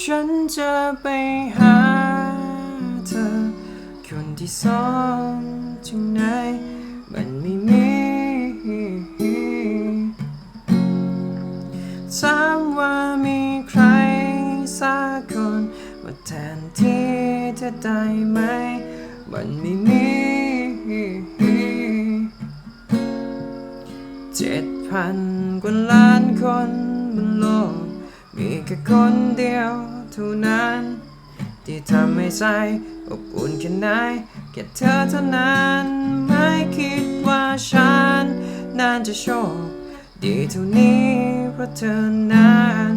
ฉันจะไปหาเธอ คนที่สองที่ไหน มันไม่มีถามว่ามีใครสักคนมาแทนที่เธอได้ไหม มันไม่มีเจ็ดพันกว่าล้านคนบนโลก มีแค่คนเดียวเท่านั้น ที่ทำให้ใจอบอุ่นแค่ไหนแค่เธอเท่านั้น ไม่คิดว่าฉันน่าจะโชคดีเท่านี้เพราะเธอนั้น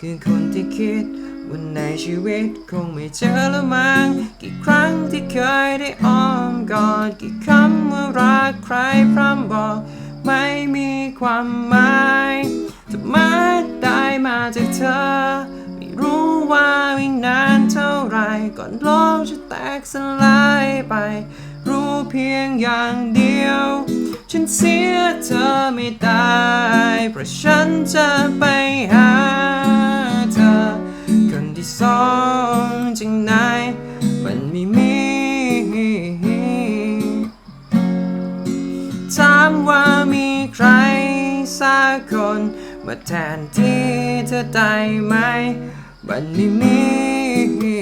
คือคนที่คิดว่าในชีวิตคงไม่เจอแล้วมั้งกี่ครั้งที่เคยได้อ้อมกอดกี่คำว่ารักใครพร่ำบอก ไม่มีความหมาย จะมาได้มาจากเธอ ไม่รู้ว่าอีกนานเท่าไร ก่อนโลกจะแตกสลายไป รู้เพียงอย่างเดียว ฉันเสียเธอไม่ได้เพราะฉันจะไปหาเธอ คนที่สองจากไหนมันไม่มี ถามว่ามีใครสักคน มาแทนที่เธอได้ไหม วันไม่มี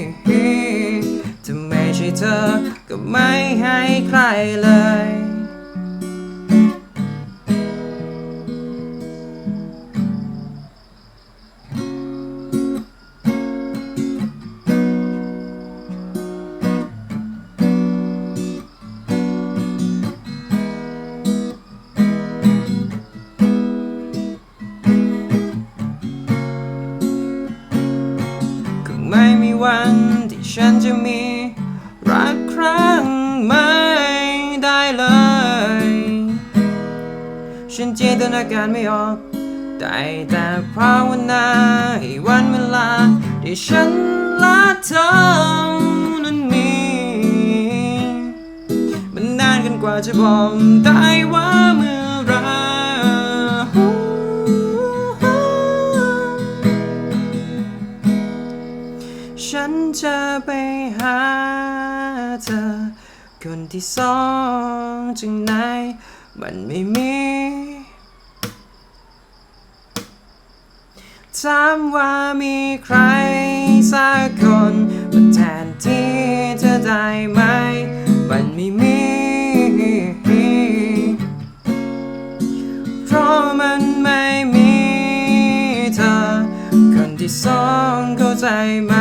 ถ้าไม่ใช่เธอก็ไม่ให้ใครเลย วันที่ฉันจะมี รักครั้งไม่ได้เลย ฉันจินตนาการไม่ออกได้แต่ภาวนาให้วันเวลาที่ฉันละเธอนั้นมีมันนานกันกว่าจะบอกได้ว่าเมื่อ จะไปหาเธอ คนที่สองจากไหน มันไม่มีถามว่ามีใครสักคนมาแทนที่เธอได้ไหม มันไม่มี เพราะมันไม่มีเธอ คนที่สองเข้าใจไหม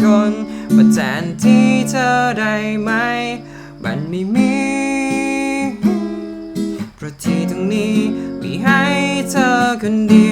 คนมาแทนที่เธอได้ไหม มันไม่มีเพราะที่ตรงนี้มีให้เธอคนเดียว